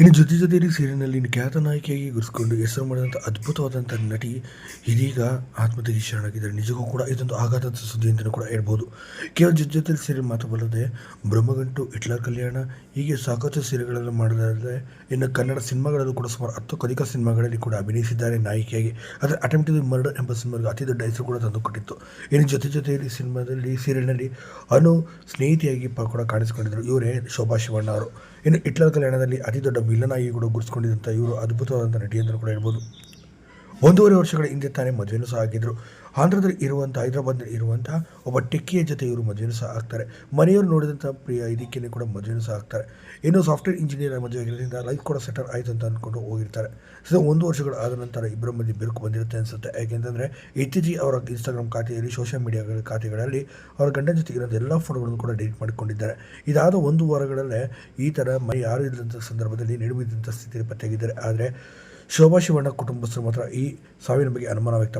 ಇನ್ನು ಜೊತೆ ಜೊತೆಯಲ್ಲಿ ಸೀರಿಯಲ್ನಲ್ಲಿ ಖ್ಯಾತ ನಾಯಕಿಯಾಗಿ ಗುರುಸ್ಕೊಂಡು ಹೆಸರು ಮಾಡಿದಂಥ ಅದ್ಭುತವಾದಂಥ ನಟಿ ಇದೀಗ ಆತ್ಮಹತ್ಯೆಗೆ ಶರಣಾಗಿದ್ದಾರೆ. ನಿಜಕ್ಕೂ ಕೂಡ ಇದೊಂದು ಆಘಾತದ ಸುದ್ದಿ ಅಂತಲೂ ಕೂಡ ಹೇಳ್ಬೋದು. ಕೇವಲ ಜೊತೆ ಜೊತೆಯಲ್ಲಿ ಸೀರಿಯಲ್ ಮಾತ್ರ ಬಲ್ಲದೆ ಬ್ರಹ್ಮಗಂಟು ಹಿಟ್ಲರ್ ಕಲ್ಯಾಣ ಹೀಗೆ ಸಾಕಷ್ಟು ಸೀರೆಗಳನ್ನು ಮಾಡಿದರೆ ಇನ್ನು ಕನ್ನಡ ಸಿನಿಮಾಗಳಲ್ಲೂ ಕೂಡ ಸುಮಾರು ಹತ್ತು ಅಧಿಕ ಸಿನಿಮಾಗಳಲ್ಲಿ ಕೂಡ ಅಭಿನಯಿಸಿದ್ದಾರೆ ನಾಯಕಿಯಾಗಿ. ಆದರೆ ಅಟೆಂಪ್ಟ್ ಮರ್ಡರ್ ಎಂಬ ಸಿನಿಮಾಗೆ ಅತಿ ದೊಡ್ಡ ಹೆಸರು ಕೂಡ ತಂದು ಕೊಟ್ಟಿತ್ತು ಇನ್ನು ಜೊತೆ ಜೊತೆಯಲ್ಲಿ ಸಿನಿಮಾದಲ್ಲಿ ಸೀರಿಯಲ್ನಲ್ಲಿ ಅನು ಸ್ನೇಹಿತೆಯಾಗಿ ಕೂಡ ಕಾಣಿಸಿಕೊಂಡಿದ್ದರು. ಇವರೇ ಶೋಭಾ ಶಿವಣ್ಣ ಅವರು. ಇನ್ನು ಹಿಟ್ಲರ್ ಕಲ್ಯಾಣದಲ್ಲಿ ಅತಿ ದೊಡ್ಡ ವಿಲನ್ ಆಗಿ ಕೂಡ ಗುರುಸ್ಕೊಂಡಿದ್ದಂಥ ಇವರು ಅದ್ಭುತವಾದಂಥ ನಟಿ ಅಂತ ಕೂಡ ಹೇಳ್ಬೋದು. ಒಂದೂವರೆ ವರ್ಷಗಳ ಹಿಂದೆ ತಾನೇ ಮದುವೆನೂ ಸಹ ಆಗಿದ್ದರು ಆಂಧ್ರದಲ್ಲಿ ಇರುವಂಥ, ಹೈದರಾಬಾದ್ನಲ್ಲಿ ಇರುವಂಥ ಒಬ್ಬ ಟೆಕ್ಕಿಯ ಜೊತೆ ಇವರು ಮದುವೆನೂ ಸಹ ಆಗ್ತಾರೆ. ಮನೆಯವರು ನೋಡಿದಂಥ ಪ್ರಿಯ ಇದಕ್ಕೇ ಕೂಡ ಮದುವೆನೂ ಸಹ ಆಗ್ತಾರೆ. ಇನ್ನು ಸಾಫ್ಟ್ವೇರ್ ಇಂಜಿನಿಯರ್ ಮದುವೆ ಆಗಿರೋದ್ರಿಂದ ಲೈಫ್ ಕೂಡ ಸೆಟಲ್ ಆಯಿತು ಅಂತ ಅಂದ್ಕೊಂಡು ಹೋಗಿರ್ತಾರೆ. ಸೊ ಒಂದು ವರ್ಷಗಳು ಆದ ನಂತರ ಇಬ್ಬರ ಮಧ್ಯೆ ಬಿರುಕು ಬಂದಿರುತ್ತೆ ಅನಿಸುತ್ತೆ. ಯಾಕೆಂತಂದರೆ ಇತ್ತೀಚೆಗೆ ಅವರ ಇನ್ಸ್ಟಾಗ್ರಾಮ್ ಖಾತೆಯಲ್ಲಿ ಸೋಷಿಯಲ್ ಮೀಡಿಯಾಗಳ ಖಾತೆಗಳಲ್ಲಿ ಅವರ ಗಂಡನ ಜೊತೆ ಇರೋದು ಎಲ್ಲ ಫೋಟೋಗಳನ್ನು ಕೂಡ ಡಿಲೀಟ್ ಮಾಡಿಕೊಂಡಿದ್ದಾರೆ. ಇದಾದ ಒಂದು ವಾರಗಳಲ್ಲೇ ಈ ಥರ ಮನೆ ಯಾರು ಇಲ್ಲದಂಥ ಸಂದರ್ಭದಲ್ಲಿ ನೆಡುವಿದ್ದಂಥ ಸ್ಥಿತಿಯಲ್ಲಿ ಪತ್ತೆಯಾಗಿದ್ದಾರೆ. ಆದರೆ ಶೋಭಾ ಶಿವಣ್ಣ ಕುಟುಂಬಸ್ಥರು ಮಾತ್ರ ಈ ಸಾವಿನ ಬಗ್ಗೆ ಅನುಮಾನ ವ್ಯಕ್ತ